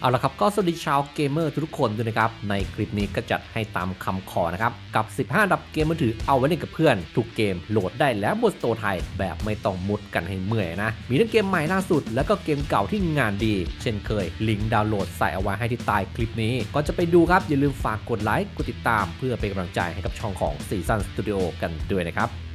เอาละครับก็สวัสดีชาวเกมเมอร์ทุกคนด้วยนะครับ ในคลิปนี้ก็จัดให้ตามคำขอนะครับ กับ 15อันดับเกมมือถือเอาไว้เล่นกับเพื่อน ทุกเกมโหลดได้แล้วบนสโตร์ไทยแบบไม่ต้องมุดกันให้เมื่อยนะ มีทั้งเกมใหม่ล่าสุด แล้วก็เกมเก่าที่งานดี เช่นเคย ลิงก์ดาวน์โหลดใส่เอาไว้ให้ที่ใต้คลิปนี้ก็จะไปดูครับอย่าลืมฝากกดไลค์กดติดตาม เพื่อเป็นกำลังใจให้กับช่องของซีซันสตูดิโอกันด้วยนะครับ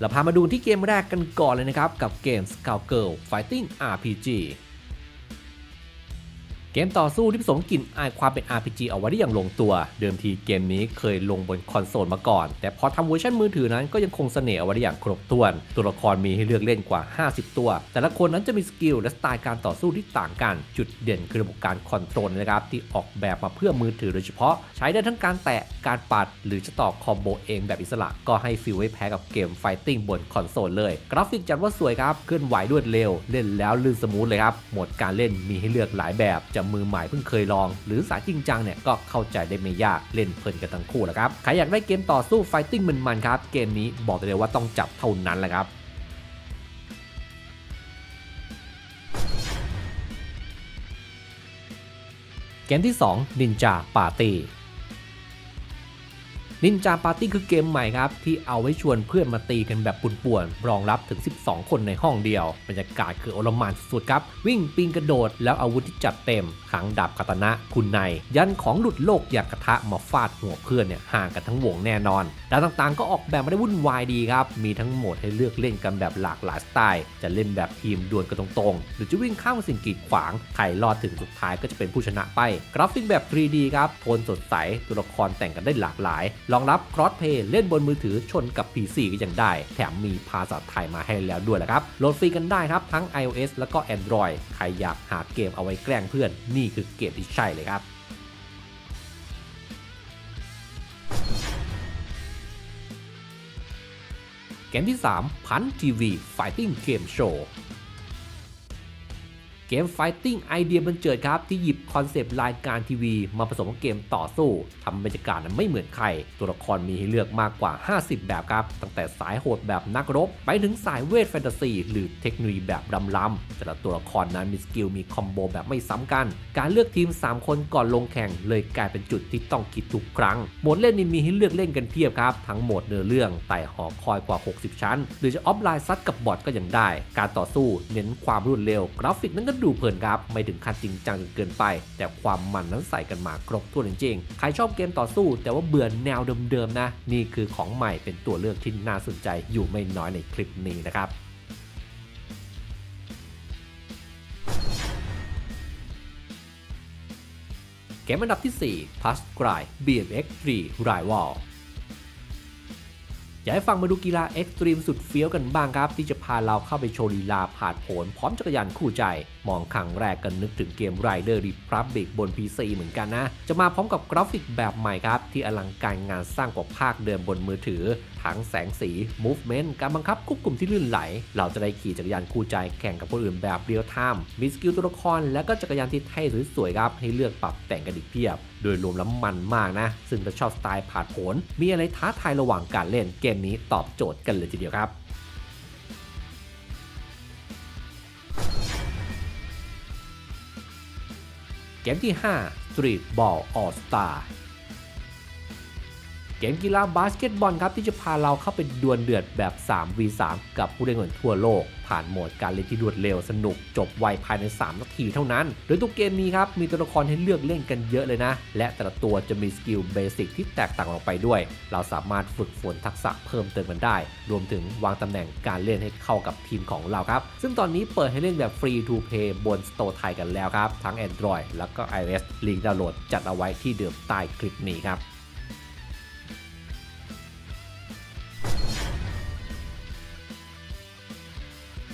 เราพามาดูที่เกมแรกกันก่อนเลยนะครับ กับเกม Scout Girl Fighting RPG เกมต่อสู้ที่ผสมกลิ่นอายความเป็น RPG เอาไว้ได้อย่างลงตัว เดิมทีเกมนี้เคยลงบนคอนโซลมาก่อน แต่พอทำเวอร์ชันมือถือนั้นก็ยังคงเสน่ห์เอาไว้ได้อย่างครบถ้วน ตัวละครมีให้เลือกเล่นกว่า 50 ตัว แต่ละคนนั้นจะมีสกิลและสไตล์การต่อสู้ที่ต่างกัน จุดเด่นคือระบบการคอนโทรลนะครับที่ออกแบบมาเพื่อมือถือโดยเฉพาะ ใช้ได้ทั้งการแตะ การปัด หรือจะต่อคอมโบเองแบบอิสระ ก็ให้ฟีลไว้แพ้กับเกมไฟติ้งบนคอนโซลเลย กราฟิกจัดว่าสวยครับ เคลื่อนไหวรวดเร็ว เล่นแล้วลื่นสมูทเลยครับ โหมดการเล่นมีให้เลือกหลายแบบจะมือใหม่เพิ่งเคยลอง หรือสายจริงจังเนี่ยก็เข้าใจได้ไม่ยากเล่นเพลินกันทั้งคู่แหละครับใครอยากได้เกมต่อสู้ไฟติ้งมันๆครับเกมนี้บอกเลยว่าต้องจับเท่านั้นแหละครับเกมที่ 2 Ninja Party นินจาปาร์ตี้คือเกมใหม่ครับ ที่เอาไว้ชวนเพื่อนมาตีกันแบบป่วนๆ รองรับถึง 12 คนในห้องเดียว บรรยากาศคือโอลมานสุดๆครับ วิ่งปีนกระโดด แล้วอาวุธที่จัดเต็มขังดาบคาตานะคุณใน ยันของหลุดโลกอย่างกระทะมาฟาดหัวเพื่อนเนี่ยห่างกันทั้งวงแน่นอนด้านต่างๆ ก็ออกแบบมาได้วุ่นวายดีครับ มีทั้งโหมดให้เลือกเล่นกันแบบหลากหลายสไตล์จะเล่นแบบทีมดวลกันตรงๆ หรือจะวิ่งข้ามสิ่งกีดขวางใครรอดถึงสุดท้ายก็จะเป็นผู้ชนะไป กราฟิกแบบ 3D ครับโทนสดใสตัวละครแต่งกันได้หลากหลายรองรับครอสเพย์เล่นบนมือถือชนกับ PC ก็ยังได้ แถมมีภาษาไทยมาให้แล้วด้วยแหละครับ โหลดฟรีกันได้ครับ ทั้ง iOS แล้วก็ Android ใครอยากหาเกมเอาไว้แกล้งเพื่อน นี่คือเกมที่ใช่เลยครับเกมที่ 3 พันทีวี Fighting Game Show เกม Fighting ไอเดียบันเจิดครับ ที่หยิบคอนเซปต์รายการทีวี มาผสมกับเกมต่อสู้ทำบรรยากาศนั้นไม่เหมือนใคร ตัวละครมีให้เลือกมากกว่า 50 แบบครับ ตั้งแต่สายโหดแบบนักรบ ไปถึงสายเวทแฟนตาซีหรือเทคโนโลยีแบบล้ำๆแต่ละตัวละครนั้นมีสกิลมีคอมโบแบบไม่ซ้ำกัน การเลือกทีม 3 คนก่อนลงแข่ง เลยกลายเป็นจุดที่ต้องคิดทุกครั้งโหมดเล่นนี่มีให้เลือกเล่นกันเพียบครับทั้งโหมดเนื้อเรื่องไต่หอคอยกว่า 60 ชั้น หรือจะออฟไลน์ซัดกับบอทก็ยังได้ การต่อสู้เน้นความรวดเร็วกราฟิกนั้นก็ดูเพลินครับ ไม่ถึงขั้นจริงจังจนเกินไป แต่ความมันนั้นใส่กันมาครบถ้วนจริงๆ ใครชอบเกมต่อสู้ แต่ว่าเบื่อแนวเดิมๆนะ นี่คือของใหม่เป็นตัวเลือกที่น่าสนใจอยู่ไม่น้อยในคลิปนี้นะครับเกมอันดับที่ 4 p a s c r i BMX 3 Rival อยากให้ฟังมาดูกีฬาเอ็กซ์ตรีมสุดเฟี้ยวกันบ้างครับ ที่จะพาเราเข้าไปโชว์ลีลาผ่านผลพร้อมจักรยานคู่ใจมองครั้งแรกกันนึกถึงเกม Rider Republic บน PC เหมือนกันนะ จะมาพร้อมกับกราฟิกแบบใหม่ครับ ที่อลังการงานสร้างกว่าภาคเดิมบนมือถือ ทั้งแสงสี movement การบังคับควบคุมที่ลื่นไหล เราจะได้ขี่จักรยานคู่ใจแข่งกับคนอื่นแบบเรียลไทม์มีสกิลตัวละครและก็จักรยานที่เท่สวยๆครับ ให้เลือกปรับแต่งกันอีกเพียบ โดยรวมแล้วมันมากนะ ซึ่งถ้าชอบสไตล์ผ่านผล มีอะไรท้าทายระหว่างการเล่นเกมนี้ตอบโจทย์กันเลยทีเดียวครับ เกมที่ 5 Street Ball All Star เกมกีฬาบาสเกตบอลครับที่จะพาเราเข้าไปดวลเดือดแบบ 3v3 กับผู้เล่นคนทั่วโลก ผ่านโหมดการเล่นที่รวดเร็วสนุกจบไวภายใน 3 นาทีเท่านั้น โดยตัวเกมนี้ครับมีตัวละครให้เลือกเล่นกันเยอะเลยนะ และแต่ละตัวจะมีสกิลเบสิกที่แตกต่างออกไปด้วย เราสามารถฝึกฝนทักษะเพิ่มเติมกันได้ รวมถึงวางตำแหน่งการเล่นให้เข้ากับทีมของเราครับ ซึ่งตอนนี้เปิดให้เล่นแบบฟรีทูเพย์บนสโตร์ไทยกันแล้วครับทั้ง Android แล้วก็ iOS ลิงก์ดาวน์โหลดจัดเอาไว้ที่เดิมใต้คลิปนี้ครับ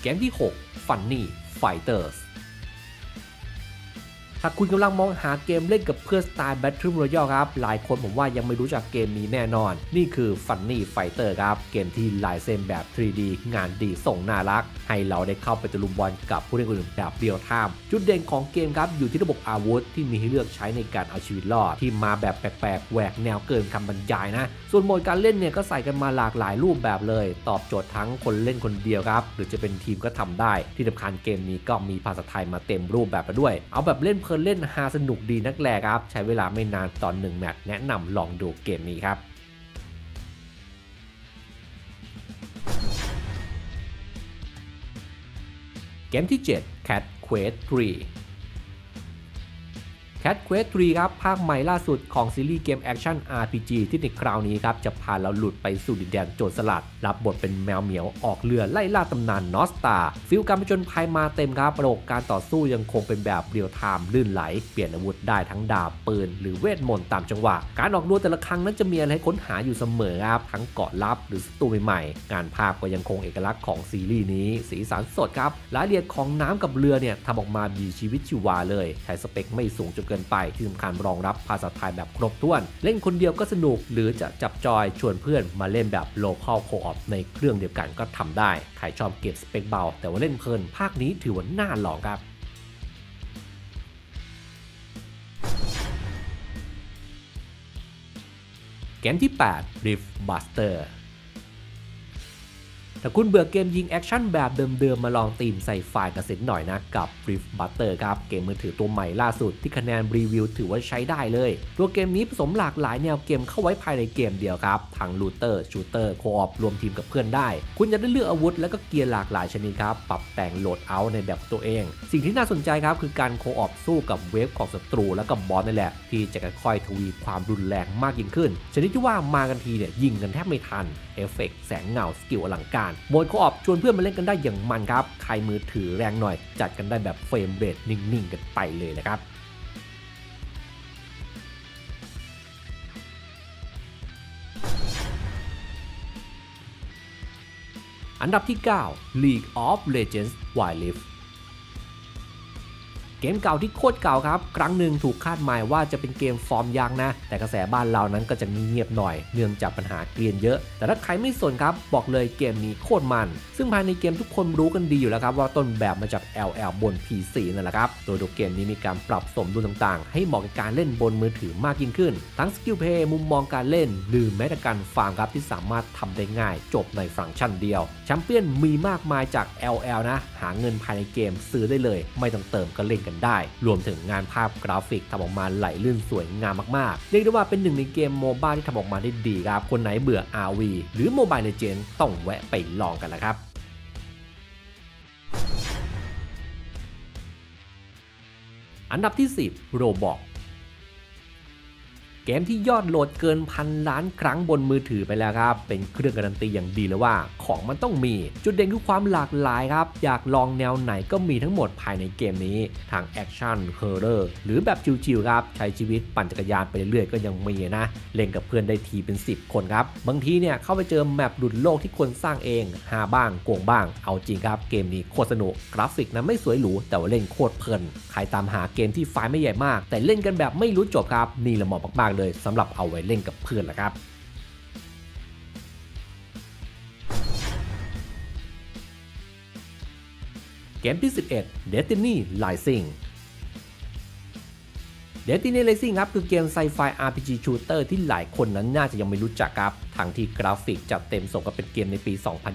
แก๊งที่ 6 Funny Fighters ทถ้าคุณกำลังมองหาเกมเล่นกับเพื่อนสไตล์ Battle Royale ครับ หลายคนผมว่ายังไม่รู้จักเกมนี้แน่นอน นี่คือ Funny Fighter ครับ เกมที่ลายเส้นแบบ 3D งานดีส่งน่ารัก ให้เราได้เข้าไปตะลุมบอลกับผู้เล่นคนอื่นแบบเรียลไทม์จุดเด่นของเกมครับอยู่ที่ระบบอาวุธที่มีให้เลือกใช้ในการเอาชีวิตรอด ที่มาแบบแปลกๆแหวกแนวเกินคำบรรยายนะ ส่วนโหมดการเล่นเนี่ยก็ใส่กันมาหลากหลายรูปแบบเลย ตอบโจทย์ทั้งคนเล่นคนเดียวครับ หรือจะเป็นทีมก็ทำได้ ที่สำคัญเกมนี้ก็มีภาษาไทยมาเต็มรูปแบบมาด้วย เอาแบบเล่นเพลินเล่นฮาสนุกดีนักแหละครับ ใช้เวลาไม่นานตอนหนึ่งแมตช์แนะนำลองดูเกมนี้ครับเกมที่ 7 Cat Quest 3 Cat Quest 3ครับ ภาคใหม่ล่าสุดของซีรีส์เกมแอคชั่น RPG ที่ในคราวนี้ครับ จะพาเราหลุดไปสู่ดินแดนโจรสลัด รับบทเป็นแมวเหมียวออกเรือไล่ล่าตำนานนอสตาฟิลการผจญภัยมาเต็มครับระบบการต่อสู้ยังคงเป็นแบบเรียลไทม์ลื่นไหล เปลี่ยนอาวุธได้ทั้งดาบปืน หรือเวทมนต์ตามจังหวะ การออกดวลแต่ละครั้งนั้นจะมีอะไรให้ค้นหาอยู่เสมอครับทั้งเกาะลับหรือศัตรูใหม่ๆงานภาพก็ยังคงเอกลักษณ์ของซีรีส์นี้ สีสันสดครับรายละเอียดของน้ำกับเรือเนี่ยทำออกมามีชีวิตชีวาเลยใช้สเปคไม่สูงจนเกินไปที่สำคัญรองรับภาษาไทยแบบครบถ้วน เล่นคนเดียวก็สนุก หรือจะจับจอยชวนเพื่อนมาเล่นแบบ local co-op ในเครื่องเดียวกันก็ทำได้ ใครชอบเก็บสเปคเบา แต่ว่าเล่นเพลินภาคนี้ถือว่าน่าลองครับเกมที่ 8 Rift Buster ถ้าคุณเบื่อเกมยิงแอคชั่นแบบเดิมๆ มาลองตีมใส่ไฟล์กันเสร็จหน่อยนะ กับ Rift Buster ครับ เกมมือถือตัวใหม่ล่าสุดที่คะแนนรีวิวถือว่าใช้ได้เลย ตัวเกมนี้ผสมหลากหลายแนวเกมเข้าไว้ภายในเกมเดียวครับ ทั้งลูเตอร์ชูเตอร์โคออฟรวมทีมกับเพื่อนได้ คุณจะได้เลือกอาวุธและก็เกียร์หลากหลายชนิดครับ ปรับแต่งโหลดเอาท์ในแบบตัวเอง สิ่งที่น่าสนใจครับคือการโคออฟสู้กับเวฟของศัตรูและกับบอสนี่แหละที่จะค่อยๆทวีความรุนแรงมากยิ่งขึ้นชนิดที่ว่ามากันทีเนี่ยยิงกันแทบไม่ทันเอฟเฟกต์แสงเงาสกิลอลังการโหมดโคออบชวนเพื่อนมาเล่นกันได้อย่างมันครับ ใครมือถือแรงหน่อย จัดกันได้แบบเฟรมเรทนิ่งๆ กันไปเลยนะครับอันดับที่ 9 League of Legends Wild Rift เกมเก่าที่โคตรเก่าครับ ครั้งหนึ่งถูกคาดหมายว่าจะเป็นเกมฟอร์มยังนะ แต่กระแสบ้านเรานั้นก็จะเงียบหน่อย เนื่องจากปัญหาเกลียนเยอะ แต่ถ้าใครไม่สนครับ บอกเลยเกมนี้โคตรมัน ซึ่งภายในเกมทุกคนรู้กันดีอยู่แล้วครับ ว่าต้นแบบมาจาก LL บน PC นั่นแหละครับ โดยตัวเกมนี้มีการปรับสมดุลต่างๆ ให้เหมาะกับการเล่นบนมือถือมากยิ่งขึ้น ทั้งสกิลเพย์มุมมองการเล่น หรือแม้แต่การฟาร์มครับที่สามารถทำได้ง่าย จบในฟังก์ชันเดียวแชมเปี้ยนมีมากมายจาก LL นะ หาเงินภายในเกมซื้อได้เลย ไม่ต้องเติมก็เล่นกันได้ รวมถึงงานภาพกราฟิกทำออกมาไหลลื่นสวยงามมากๆ เรียกได้ว่าเป็นหนึ่งในเกมโมบ้าที่ทำออกมาได้ดีครับ คนไหนเบื่อ RV หรือโมบายในเจนต้องแวะไปลองกันนะครับอันดับที่ 10 Roblox เกมที่ยอดโหลดเกินพันล้านครั้งบนมือถือไปแล้วครับ เป็นเครื่องการันตีอย่างดีเลยว่า ของมันต้องมี จุดเด่นคือความหลากหลายครับ อยากลองแนวไหนก็มีทั้งหมดภายในเกมนี้ ทางแอคชั่นเฮอร์เรอร์หรือแบบชิวๆครับ ใช้ชีวิตปั่นจักรยานไปเรื่อยๆก็ยังมีนะ เล่นกับเพื่อนได้ทีเป็น 10 คนครับ บางทีเนี่ยเข้าไปเจอแมปหลุดโลกที่คนสร้างเอง หาบ้างโกงบ้าง เอาจริงครับ เกมนี้โคตรสนุก กราฟิกนะไม่สวยหรูแต่ว่าเล่นโคตรเพลิน ใครตามหาเกมที่ไฟล์ไม่ใหญ่มาก แต่เล่นกันแบบไม่รู้จบครับ นี่ละเหมาะมากๆเลยสำหรับเอาไว้เล่นกับเพื่อนแหละครับเกมที่ 11 Destiny Rising Destiny Rising ครับคือเกมไซไฟ RPG Shooter ที่หลายคนนั้นน่าจะยังไม่รู้จักครับ ทั้งที่กราฟิกจัดเต็มส่งกับเป็นเกมในปี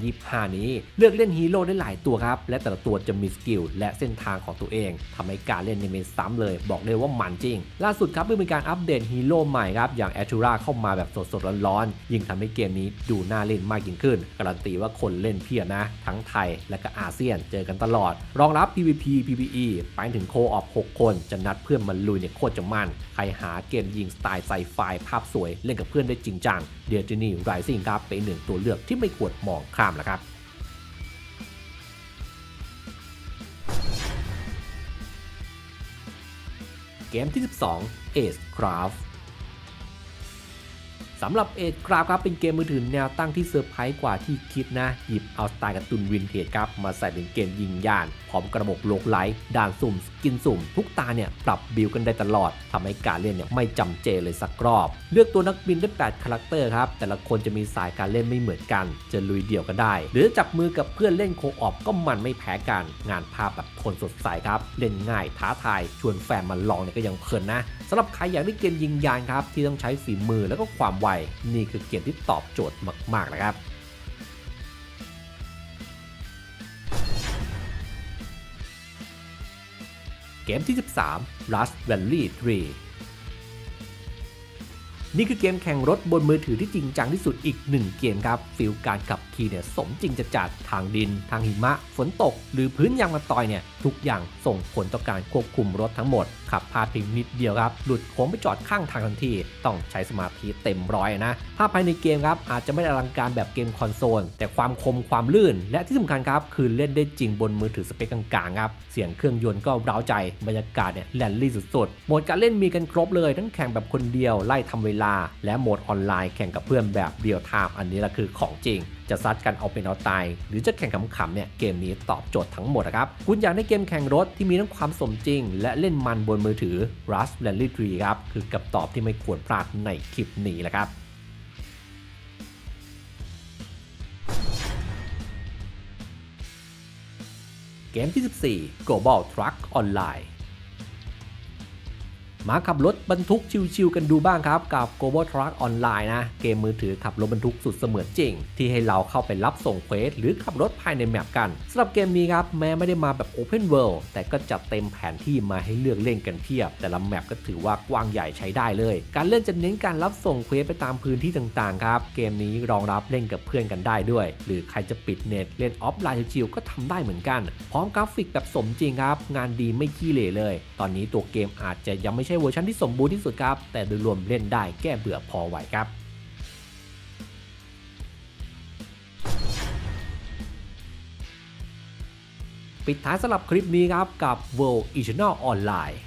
2025 นี้ เลือกเล่นฮีโร่ได้หลายตัวครับ และแต่ละตัวจะมีสกิลและเส้นทางของตัวเองทำให้การเล่นในเมนซ้ำเลย บอกเลยว่ามันจริง ล่าสุดครับเมื่อมีการอัปเดตฮีโร่ใหม่ครับ อย่างแอชูราเข้ามาแบบสดๆร้อนๆ ยิ่งทำให้เกมนี้ดูน่าเล่นมากยิ่งขึ้น การันตีว่าคนเล่นเพียบนะ ทั้งไทยและก็อาเซียนเจอกันตลอด รองรับ PVP PVE ไปถึงโคออฟ6 คนจะนัดเพื่อนมาลุยเนี่ยโคตรจะมัน ใครหาเกมยิงสไตล์ไซไฟภาพสวยเล่นกับเพื่อนได้จริงจังเดียร์จินี่ไรซิ่งครับเป็นหนึ่งตัวเลือกที่ไม่ควรมองข้ามแล้วครับเกมที่ 12 Ace Craft สำหรับเอ็ดคราฟครับเป็นเกมมือถือแนวตั้งที่เซอร์ไพรส์กว่าที่คิดนะ หยิบเอาสไตล์การ์ตูนวินเทจครับ มาใส่เป็นเกมยิงยาน พร้อมกระบบโลกไลท์ด่านสุ่มสกินสุ่ม ทุกตาเนี่ย ปรับบิลกันได้ตลอดทำให้การเล่นเนี่ยไม่จำเจเลยสักรอบ เลือกตัวนักบินได้ 8 คาแรคเตอร์ครับ แต่ละคนจะมีสายการเล่นไม่เหมือนกัน จะลุยเดี่ยวก็ได้ หรือจับมือกับเพื่อนเล่นโคออปก็มันไม่แพ้กันงานภาพแบบโทนสดใสครับเล่นง่ายท้าทายชวนแฟนมาลองเนี่ยก็ยังเพลินนะสำหรับใครอยากได้เกมยิงยานครับที่ต้องใช้ฝีมือแล้วก็ความไวนี่คือเกมที่ตอบโจทย์มาก ๆ นะครับเกมที่ 13 Rust Valley 3 นี่คือเกมแข่งรถบนมือถือที่จริงจังที่สุดอีกหนึ่งเกมครับ ฟิลการขับขี่เนี่ยสมจริงจะจัดทางดิน ทางหิมะ ฝนตก หรือพื้นยางมะตอยเนี่ย ทุกอย่างส่งผลต่อการควบคุมรถทั้งหมด ขับพาดเพียงนิดเดียวครับ หลุดโค้งไปจอดข้างทางทันที ต้องใช้สมาธิเต็มร้อยนะ ภาพภายในเกมครับ อาจจะไม่อลังการแบบเกมคอนโซล แต่ความคมความลื่น และที่สำคัญครับ คือเล่นได้จริงบนมือถือสเปคกลางๆครับเสียงเครื่องยนต์ก็เร้าใจบรรยากาศเนี่ยแลนลี่สุดๆโหมดการเล่นมีกันครบเลยทั้งแข่งแบบคนเดียวไล่ทำเวลา และโหมดออนไลน์แข่งกับเพื่อนแบบเรียลไทม์อันนี้แหละคือของจริง จะซัดกันเอาเป็นเอาตาย หรือจะแข่งขำๆเนี่ยเกมนี้ตอบโจทย์ทั้งหมดนะครับ คุณอยากได้เกมแข่งรถที่มีทั้งความสมจริง และเล่นมันบนมือถือ Rust Rally 3ครับคือคำตอบที่ไม่ควรพลาดในคลิปนี้แหละครับเกมที่ 14 Global Truck Online มาขับรถบรรทุกชิวๆกันดูบ้างครับ กับ Global Truck Online นะ เกมมือถือขับรถบรรทุกสุดเสมือนจริง ที่ให้เราเข้าไปรับส่งเควสหรือขับรถภายในแมปกันสำหรับเกมนี้ครับ แม้ไม่ได้มาแบบ Open World แต่ก็จัดเต็มแผนที่มาให้เลือกเล่นกันเพียบ แต่ละแมปก็ถือว่ากว้างใหญ่ใช้ได้เลย การเล่นจะเน้นการรับส่งเควสไปตามพื้นที่ต่างๆครับเกมนี้รองรับเล่นกับเพื่อนกันได้ด้วย หรือใครจะปิดเน็ตเล่นออฟไลน์ชิวๆก็ทำได้เหมือนกันพร้อมกราฟิกแบบสมจริงครับงานดีไม่ขี้เหร่เลย ตอนนี้ตัวเกมอาจจะยังไม่ช่เวอร์ชันที่สมบูรณ์ที่สุดครับ แต่โดยรวมเล่นได้แก้เบื่อพอไหวครับปิดท้ายสำหรับคลิปนี้ครับกับ World Eternal Online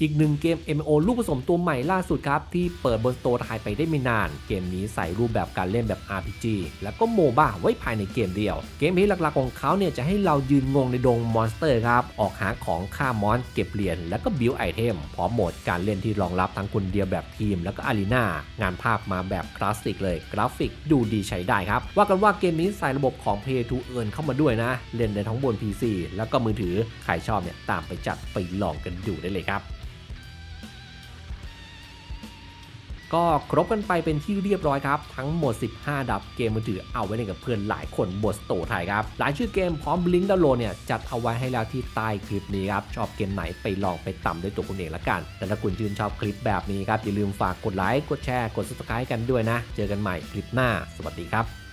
อีกหนึ่งเกม MO ลูกผสมตัวใหม่ล่าสุดครับ ที่เปิดบนสโตร์ไทยไปได้ไม่นาน เกมนี้ใส่รูปแบบการเล่นแบบ RPG แล้วก็โมบ้าไว้ภายในเกมเดียว เกมที่หลักๆของเขาเนี่ยจะให้เรายืนงงในดงมอนสเตอร์ครับ ออกหาของฆ่ามอนเก็บเหรียญแล้วก็บิวไอเทมพร้อมโหมดการเล่นที่รองรับทั้งคนเดียวแบบทีม แล้วก็อารีนางานภาพมาแบบคลาสสิกเลยกราฟิกดูดีใช้ได้ครับว่ากันว่าเกมนี้ใส่ระบบของ Play to Earn เข้ามาด้วยนะ เล่นได้ทั้งบน PC แล้วก็มือถือใครชอบเนี่ยตามไปจัดไปลองกันดูได้เลยครับ ก็ครบกันไปเป็นที่เรียบร้อยครับ ทั้งหมด 15 ดับเกมมือถือเอาไว้เล่นกับเพื่อนหลายคนบนสโตร์ไทยครับหลายชื่อเกมพร้อมลิงก์ดาวน์โหลดเนี่ยจัดเอาไว้ให้แล้วที่ใต้คลิปนี้ครับชอบเกมไหนไปลองไปต่ำด้วยตัวคุณเองละกัน แต่ถ้าคุณชื่นชอบคลิปแบบนี้ครับอย่าลืมฝากกดไลค์กดแชร์กด subscribe กันด้วยนะ เจอกันใหม่คลิปหน้า สวัสดีครับ